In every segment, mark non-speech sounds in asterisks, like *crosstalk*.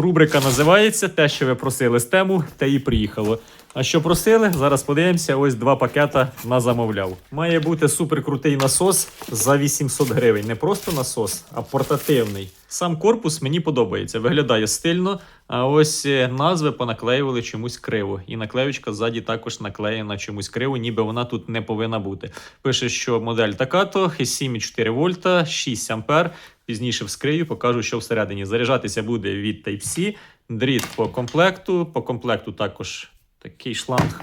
Рубрика називається Те, що ви просили з тему, те і приїхало. А що просили? Зараз подивимося. Ось два пакета на замовляв. Має бути суперкрутий насос за 800 гривень. Не просто насос, а портативний. Сам корпус мені подобається, виглядає стильно. А ось е, назви понаклеювали чомусь криво. І наклеючка ззаді також наклеєна чомусь криво, ніби вона тут не повинна бути. Пише, що модель така-то, 7,4 вольта, 6 ампер. Пізніше вскрию, покажу, що всередині. Заряджатися буде від Type-C, дріт по комплекту. По комплекту також такий шланг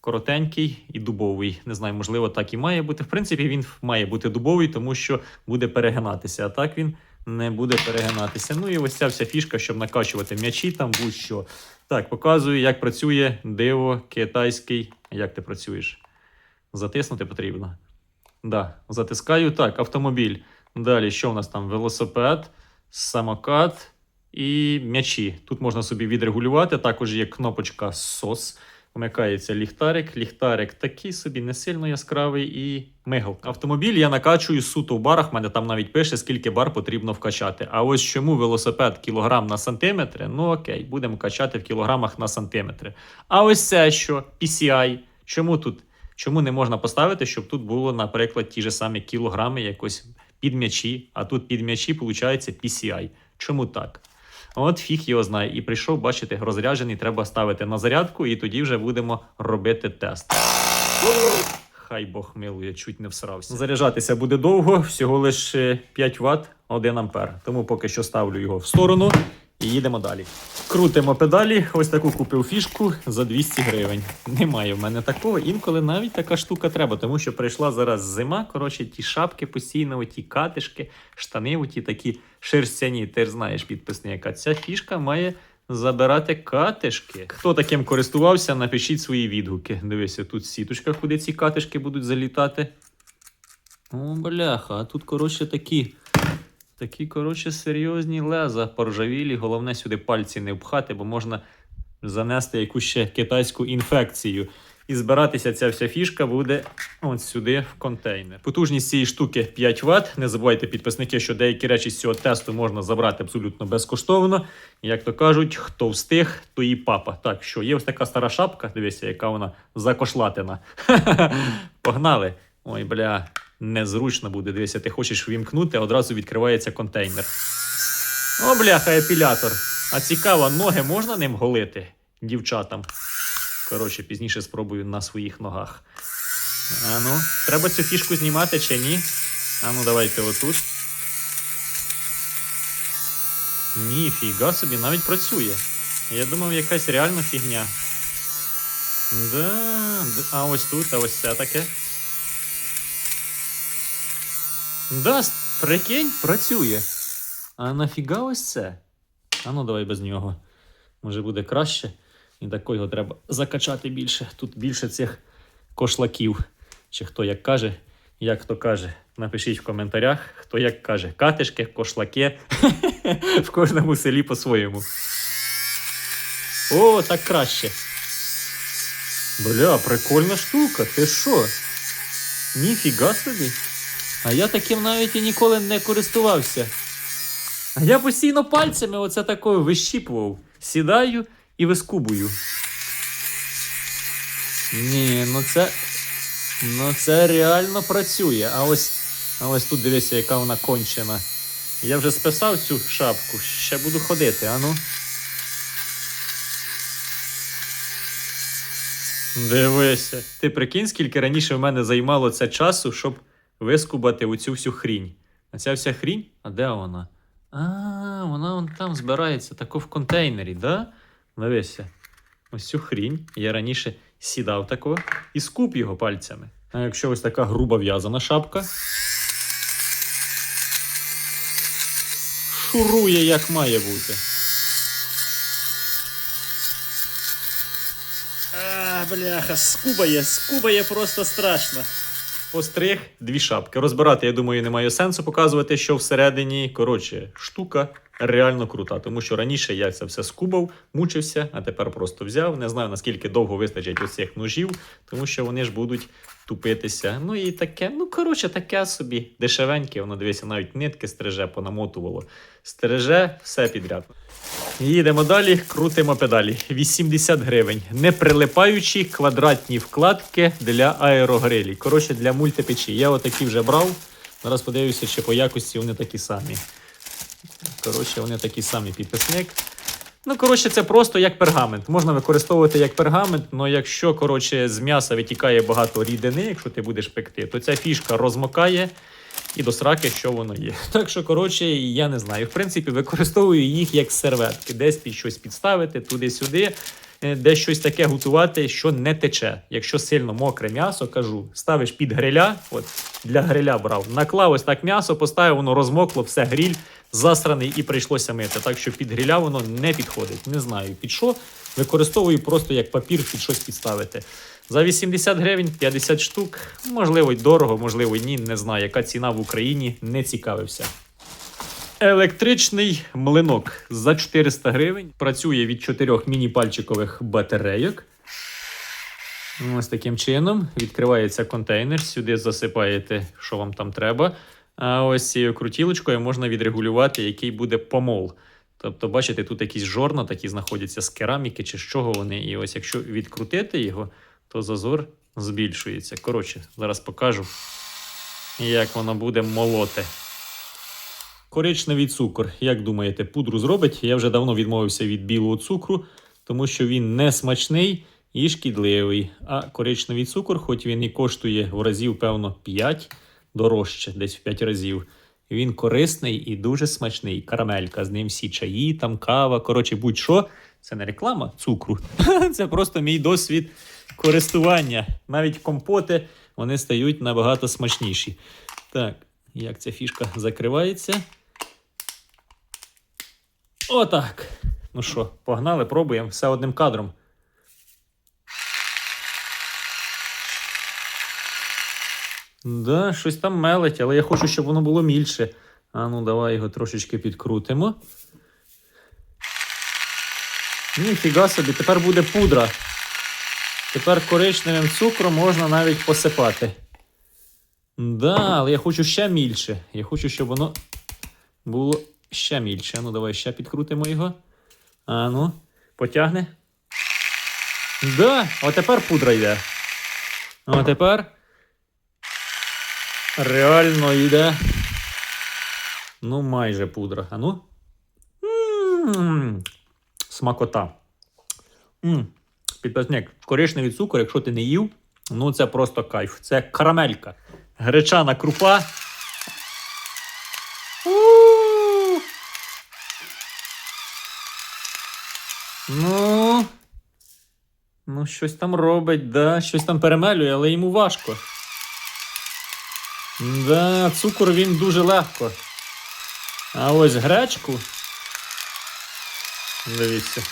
коротенький і дубовий. Не знаю, можливо, так і має бути. В принципі, він має бути дубовий, тому що буде перегинатися. А так він не буде перегинатися. Ну і ось ця вся фішка, щоб накачувати м'ячі, там будь-що. Так, показую, як працює диво китайський. Як ти працюєш? Затиснути потрібно. Да, затискаю. Так, автомобіль. Далі, що в нас там? Велосипед, самокат і м'ячі. Тут можна собі відрегулювати. Також є кнопочка SOS. Вмикається ліхтарик. Ліхтарик такий собі не сильно яскравий і мигалка. Автомобіль я накачую суто в барах. мене там навіть пише, скільки бар потрібно вкачати. А ось чому велосипед кілограм на сантиметри? Ну окей, будемо качати в кілограмах на сантиметри. А ось це що? PCI. Чому тут? Чому не можна поставити, щоб тут було, наприклад, ті ж самі кілограми якось під м'ячі, а тут під м'ячі, виходить, PCI. Чому так? От фіг його знає. І прийшов, бачите, розряджений, треба ставити на зарядку, і тоді вже будемо робити тест. Хай Бог милує, чуть не всрався. Заряджатися буде довго, всього лише 5 Вт, 1 ампер. Тому поки що ставлю його в сторону і їдемо далі. Крутимо педалі. Ось таку купив фішку за 200 гривень. Немає в мене такого. Інколи навіть така штука треба, тому що прийшла зараз зима. Коротше, ті шапки постійно, ті катишки, штани, оті такі шерстяні. Ти ж знаєш, підписник, яка ця фішка має. Забирати катишки. Хто таким користувався, напишіть свої відгуки. Дивися, тут сіточка, куди ці катишки будуть залітати. О, бляха, а тут, коротше, такі. Такі, коротше, серйозні леза поржавілі. Головне сюди пальці не впхати, бо можна занести якусь ще китайську інфекцію. І збиратися ця вся фішка буде от сюди в контейнер. Потужність цієї штуки 5 Вт. Не забувайте, підписники, що деякі речі з цього тесту можна забрати абсолютно безкоштовно. Як то кажуть, хто встиг, то і папа. Так що є ось така стара шапка, дивися, яка вона закошлатина. *laughs* Погнали! Ой, бля, незручно буде. Дивися, ти хочеш ввімкнути, а одразу відкривається контейнер. О, бляха, епілятор. А цікаво, ноги можна ним голити дівчатам? Коротше, пізніше спробую на своїх ногах. А ну, треба цю фішку знімати чи ні? А ну, давайте отут. Ніфіга собі, навіть працює. Я думав, якась реальна фігня. Да, а ось тут, а ось це таке. Да, прикинь, працює. А нафіга ось це? А ну давай без нього. Може буде краще. І такого його треба закачати більше. Тут більше цих кошлаків. Чи хто як каже, як хто каже, напишіть в коментарях, хто як каже. Катишки, кошлаки. *laughs* В кожному селі по-своєму. О, так краще. Бля, прикольна штука. Ти що? Ніфіга собі. А я таким навіть і ніколи не користувався. А я постійно пальцями оце такою вищіпував. Сідаю і вискубую. Ні, ну це. Ну це реально працює. А ось, а ось тут дивися, яка вона кончена. Я вже списав цю шапку, ще буду ходити, а ну. Дивися. Ти прикинь, скільки раніше в мене займало це часу, щоб вискубати оцю всю хрінь. А ця вся хрінь? А де вона? А, вона вон там збирається тако в контейнері, да? Дивися. Ось цю хрінь. Я раніше сідав тако і скуп його пальцями. А якщо ось така груба в'язана шапка. Шурує, як має бути. А, бляха, скубає, скубає просто страшно. Постриг дві шапки. Розбирати, я думаю, немає сенсу показувати, що всередині. Коротше, штука реально крута. Тому що раніше я це все скубав, мучився, а тепер просто взяв. Не знаю, наскільки довго вистачить оцих ножів, тому що вони ж будуть тупитися. Ну і таке, ну коротше, таке собі дешевеньке. Воно дивися, навіть нитки стриже, понамотувало. Стереже все підряд. Їдемо далі, крутимо педалі. 80 гривень. Не прилипаючі квадратні вкладки для аерогрилі. Коротше, для мультипечі. Я отакі вже брав. Зараз подивлюся, чи по якості вони такі самі. Коротше, вони такі самі підписник. Ну, коротше, це просто як пергамент. Можна використовувати як пергамент, але якщо коротше, з м'яса витікає багато рідини, якщо ти будеш пекти, то ця фішка розмокає і до сраки, що воно є. *laughs* Так що, коротше, я не знаю. В принципі, використовую їх як серветки, десь під щось підставити, туди-сюди, е, десь щось таке готувати, що не тече. Якщо сильно мокре м'ясо, кажу, ставиш під гриля, от для гриля брав, наклав ось так м'ясо, поставив, воно розмокло, все гріль засраний і прийшлося мити. Так що під гриля воно не підходить. Не знаю під що. Використовую просто як папір під щось підставити. За 80 гривень 50 штук. Можливо, й дорого, можливо, ні. Не знаю, яка ціна в Україні, не цікавився. Електричний млинок за 400 гривень. Працює від 4 міні-пальчикових батарейок. Ось таким чином відкривається контейнер, сюди засипаєте, що вам там треба. А ось цією крутілочкою можна відрегулювати, який буде помол. Тобто, бачите, тут якісь жорна такі знаходяться з кераміки чи з чого вони. І ось якщо відкрутити його, то зазор збільшується. Коротше, зараз покажу, як воно буде молоти. Коричневий цукор. Як думаєте, пудру зробить? Я вже давно відмовився від білого цукру, тому що він не смачний і шкідливий. А коричневий цукор, хоч він і коштує в разів, певно, 5 дорожче, десь в 5 разів. Він корисний і дуже смачний. Карамелька, з ним всі чаї, там кава. Коротше, будь-що. Це не реклама цукру. *laughs* Це просто мій досвід користування. Навіть компоти вони стають набагато смачніші. Так, як ця фішка закривається? Отак. Ну що, погнали, пробуємо все одним кадром. Да, щось там мелить, але я хочу, щоб воно було мільше. А ну, давай його трошечки підкрутимо. Ніфіга собі, тепер буде пудра. Тепер коричневим цукром можна навіть посипати. Да, але я хочу ще мільше. Я хочу, щоб воно було ще мільше. Ну, давай ще підкрутимо його. А ну, потягне. Да, а тепер пудра йде. А тепер. Реально йде. Ну, майже пудра. А ну. М, Смакота. М, Підписник, коричневий цукор, якщо ти не їв, ну це просто кайф. Це карамелька. Гречана крупа. Ну. Ну, щось там робить, да, щось там перемелює, але йому важко. Да, цукор він дуже легко. А ось гречку. Дивіться.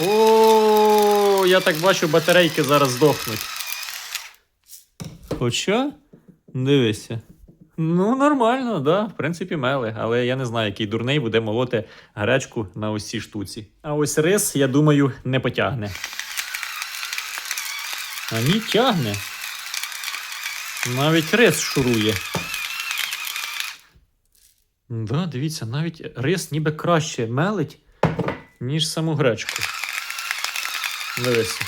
О, я так бачу, батарейки зараз здохнуть. Хоча, дивися. Ну, нормально, да. В принципі, мели. Але я не знаю, який дурний буде молоти гречку на ось цій штуці. А ось рис, я думаю, не потягне. А ні, тягне. Навіть рис шурує. Да, дивіться, навіть рис ніби краще мелить, ніж саму гречку. Дивися.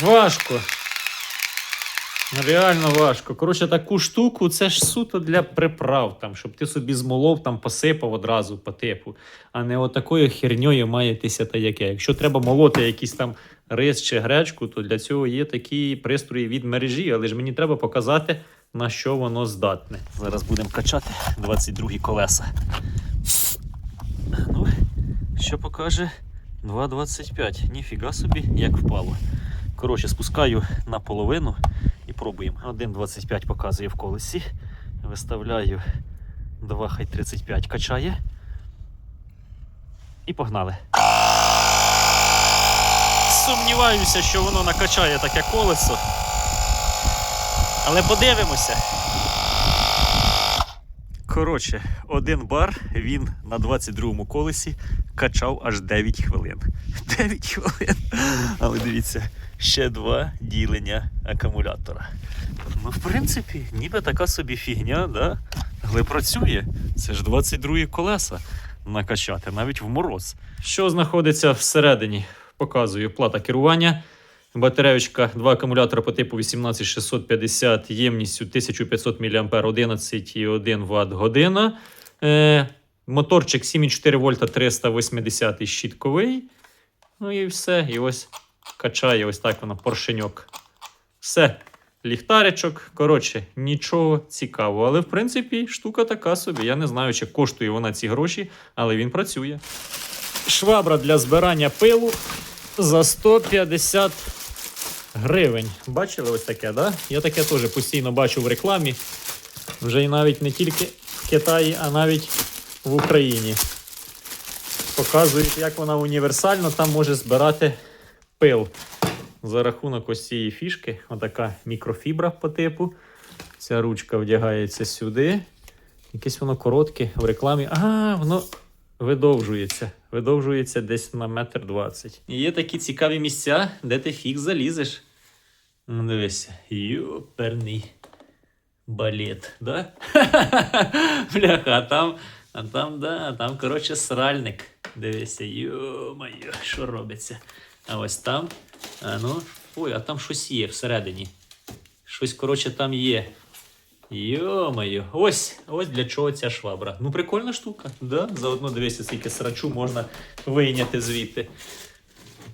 Важко. Реально важко. Коротше, таку штуку це ж суто для приправ, там, щоб ти собі змолов, там посипав одразу по типу, а не отакою херньою маєтеся та яке. Якщо треба молоти якийсь там рис чи гречку, то для цього є такі пристрої від мережі, але ж мені треба показати, на що воно здатне. Зараз будемо качати 22 колеса. Ну, що покаже 2,25. Ніфіга собі, як впало. Коротше, спускаю наполовину і пробуємо. 1,25 показує в колесі. Виставляю 2, хай 35 качає. І погнали. Сумніваюся, що воно накачає таке колесо. Але подивимося. Коротше, один бар він на 22-му колесі качав аж 9 хвилин. *laughs* 9 хвилин. Але дивіться, ще два ділення акумулятора. Ну, в принципі, ніби така собі фігня, да? але працює. Це ж 22 колеса. накачати, навіть в мороз. Що знаходиться всередині? Показую плата керування. Батареючка, два акумулятори по типу 18650 ємністю 1500 мА 11,1 Вт година. Е, моторчик 7,4 вольта 380 щітковий. Ну і все. І ось качає ось так воно поршеньок. Все. Ліхтаричок. Коротше, нічого цікавого. Але в принципі штука така собі. Я не знаю, чи коштує вона ці гроші, але він працює. Швабра для збирання пилу за 150 гривень. Бачили ось таке, да? Я таке теж постійно бачу в рекламі. Вже і навіть не тільки в Китаї, а навіть в Україні. Показують, як вона універсально там може збирати пил. За рахунок ось цієї фішки, отака мікрофібра по типу. Ця ручка вдягається сюди. Якесь воно коротке в рекламі. А, воно видовжується. Видовжується десь на метр двадцять. І є такі цікаві місця, де ти фіг залізеш. Ну, дивися. Йоперний балет, да? *laughs* Бляха, а там, а там, да, а там, коротше, сральник. Дивися, йо-моє, що робиться. А ось там, а ну, ой, а там щось є всередині. Щось, коротше, там є. Йо-моє, ось, ось для чого ця швабра. Ну, прикольна штука, да? Заодно дивися, скільки срачу можна вийняти звідти.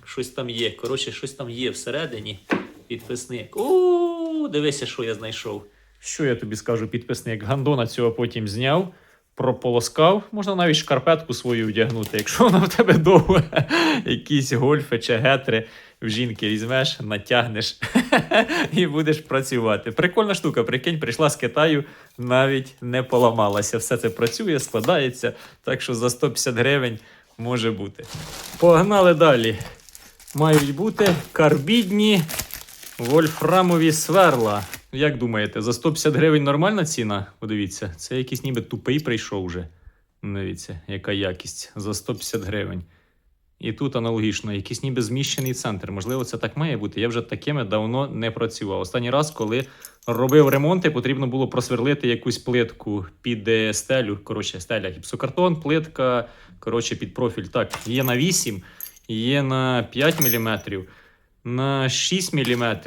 Щось там є. Коротше, щось там є всередині. Підписник. О, дивися, що я знайшов. Що я тобі скажу, підписник? Гандона цього потім зняв, прополоскав. Можна навіть шкарпетку свою вдягнути. Якщо вона в тебе довго, якісь гольфи чи гетри в жінки візьмеш, натягнеш *laughs* і будеш працювати. Прикольна штука, прикинь, прийшла з Китаю, навіть не поламалася. Все це працює, складається, так що за 150 гривень може бути. Погнали далі. Мають бути карбідні вольфрамові сверла. Як думаєте, за 150 гривень нормальна ціна? Подивіться, це якийсь ніби тупий прийшов вже. Дивіться, яка якість за 150 гривень. І тут аналогічно, якийсь ніби зміщений центр. Можливо, це так має бути. Я вже такими давно не працював. Останній раз, коли робив ремонти, потрібно було просверлити якусь плитку під е, стелю. Коротше, стеля, гіпсокартон, плитка. Коротше, під профіль. Так, є на 8, є на 5 мм, на 6 мм.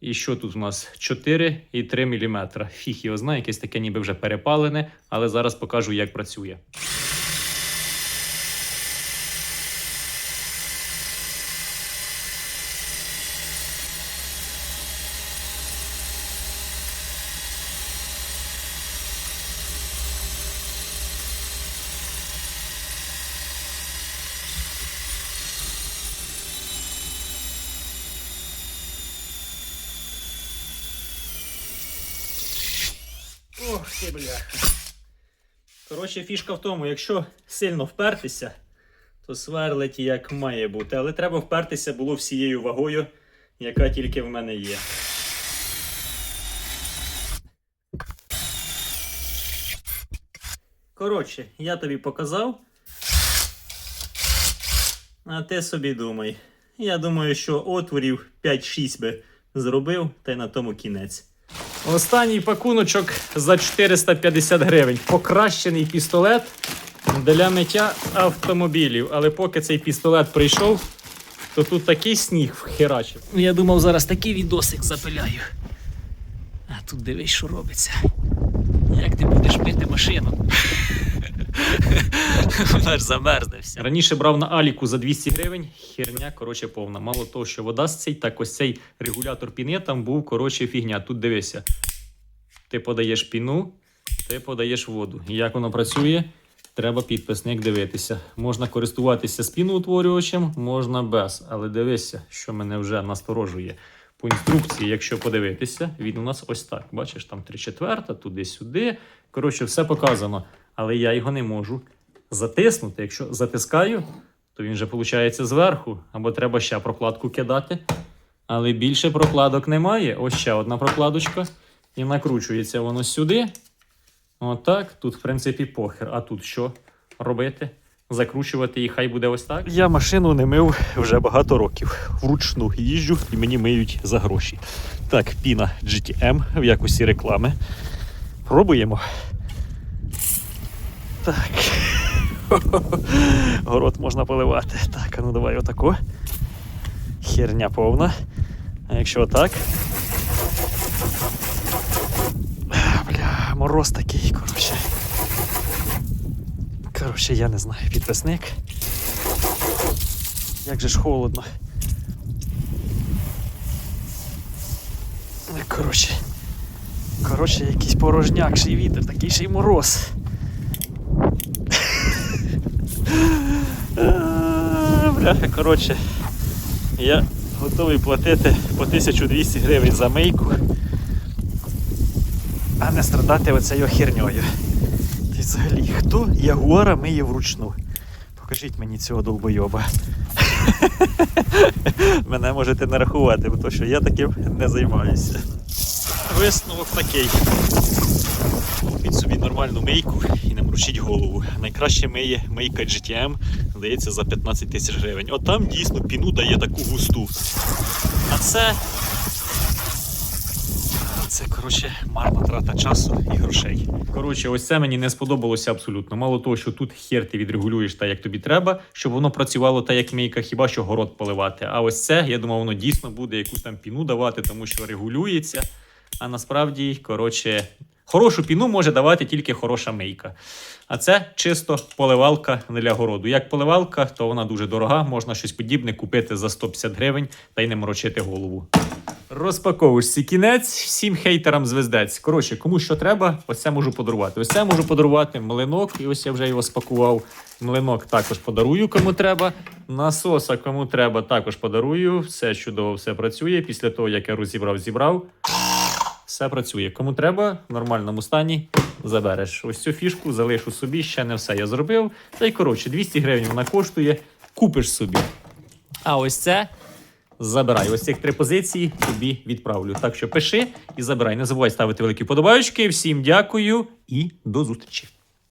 І що тут у нас? 4 і 3 мм. Фіг його знає, якесь таке ніби вже перепалене, але зараз покажу, як працює. Ти, бляха. Коротше, фішка в тому, якщо сильно впертися, то сверлить як має бути. Але треба впертися було всією вагою, яка тільки в мене є. Коротше, я тобі показав. А ти собі думай. Я думаю, що отворів 5-6 би зробив, та й на тому кінець. Останній пакуночок за 450 гривень. Покращений пістолет для миття автомобілів. Але поки цей пістолет прийшов, то тут такий сніг вхерачив. Я думав, зараз такий відосик запиляю. А тут дивись, що робиться. Як ти будеш мити машину? *laughs* Вона ж. Раніше брав на Аліку за 200 гривень. Херня, коротше, повна. Мало того, що вода з цей, так ось цей регулятор піни там був, коротше, фігня. Тут дивися. Ти подаєш піну, ти подаєш воду. Як воно працює, треба підписник дивитися. Можна користуватися спіноутворювачем, можна без. Але дивися, що мене вже насторожує. По інструкції, якщо подивитися, він у нас ось так. Бачиш, там 3 четверта, туди-сюди. Коротше, все показано. Але я його не можу затиснути. Якщо затискаю, то він вже виходить зверху. Або треба ще прокладку кидати. Але більше прокладок немає. Ось ще одна прокладочка. І накручується воно сюди. Отак. Тут, в принципі, похер. А тут що робити? Закручувати і хай буде ось так. Я машину не мив вже багато років. Вручну їжджу і мені миють за гроші. Так, піна GTM в якості реклами. Пробуємо. Так. *laughs* Город можна поливати. Так, а ну давай отаку. Херня повна. А якщо отак. Бля, мороз такий, коротше. Коротше, я не знаю, підписник. Як же ж холодно. Коротше. Коротше, якийсь порожняк, ще й вітер, такий ще й мороз. А, Бляха, коротше, я готовий платити по 1200 гривень за мийку, а не страдати оцею херньою. Ти взагалі, хто ягуара миє вручну? Покажіть мені цього долбойоба. *laughs* Мене можете не рахувати, бо що я таким не займаюся. Висновок такий. Купіть собі нормальну мийку і не морочіть голову. Найкраще миє мийка GTM, здається, за 15 тисяч гривень. От там дійсно піну дає таку густу. А це. Це, коротше, марна трата часу і грошей. Коротше, ось це мені не сподобалося абсолютно. Мало того, що тут хер ти відрегулюєш так, як тобі треба, щоб воно працювало так, як мийка, хіба що город поливати. А ось це, я думав, воно дійсно буде якусь там піну давати, тому що регулюється. А насправді, коротше, хорошу піну може давати тільки хороша мийка. А це чисто поливалка для городу. Як поливалка, то вона дуже дорога, можна щось подібне купити за 150 гривень та й не морочити голову. Розпаковуєшся кінець всім хейтерам звездець. Коротше, кому що треба, ось це можу подарувати. Ось це можу подарувати млинок, і ось я вже його спакував. Млинок також подарую, кому треба. Насоса, кому треба, також подарую. Все чудово, все працює. Після того, як я розібрав, зібрав. Все працює. Кому треба, в нормальному стані забереш. Ось цю фішку залишу собі, ще не все я зробив. Та й коротше, 200 гривень вона коштує, купиш собі. А ось це забирай. Ось цих три позиції тобі відправлю. Так що пиши і забирай. Не забувай ставити великі подобаючки. Всім дякую і до зустрічі.